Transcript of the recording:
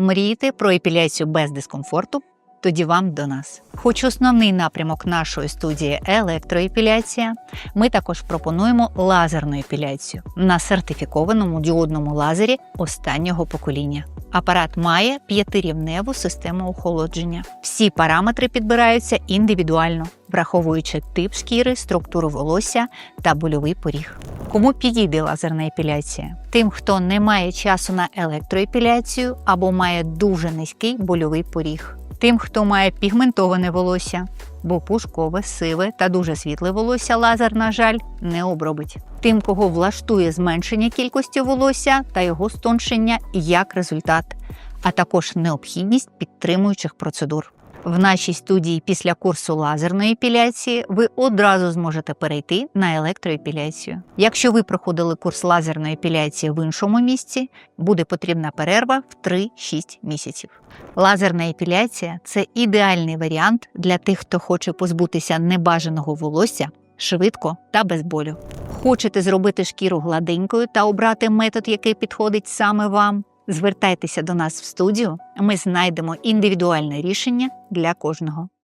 Мрієте про епіляцію без дискомфорту? Тоді вам до нас. Хоч основний напрямок нашої студії електроепіляція, ми також пропонуємо лазерну епіляцію на сертифікованому діодному лазері останнього покоління. Апарат має п'ятирівневу систему охолодження. Всі параметри підбираються індивідуально, враховуючи тип шкіри, структуру волосся та больовий поріг. Кому підійде лазерна епіляція? Тим, хто не має часу на електроепіляцію або має дуже низький больовий поріг. Тим, хто має пігментоване волосся, бо пушкове, сиве та дуже світле волосся лазер, на жаль, не обробить. Тим, кого влаштує зменшення кількості волосся та його стоншення як результат, а також необхідність підтримуючих процедур. В нашій студії після курсу лазерної епіляції ви одразу зможете перейти на електроепіляцію. Якщо ви проходили курс лазерної епіляції в іншому місці, буде потрібна перерва в 3-6 місяців. Лазерна епіляція це ідеальний варіант для тих, хто хоче позбутися небажаного волосся швидко та без болю. Хочете зробити шкіру гладенькою та обрати метод, який підходить саме вам? Звертайтеся до нас в студію, ми знайдемо індивідуальне рішення для кожного.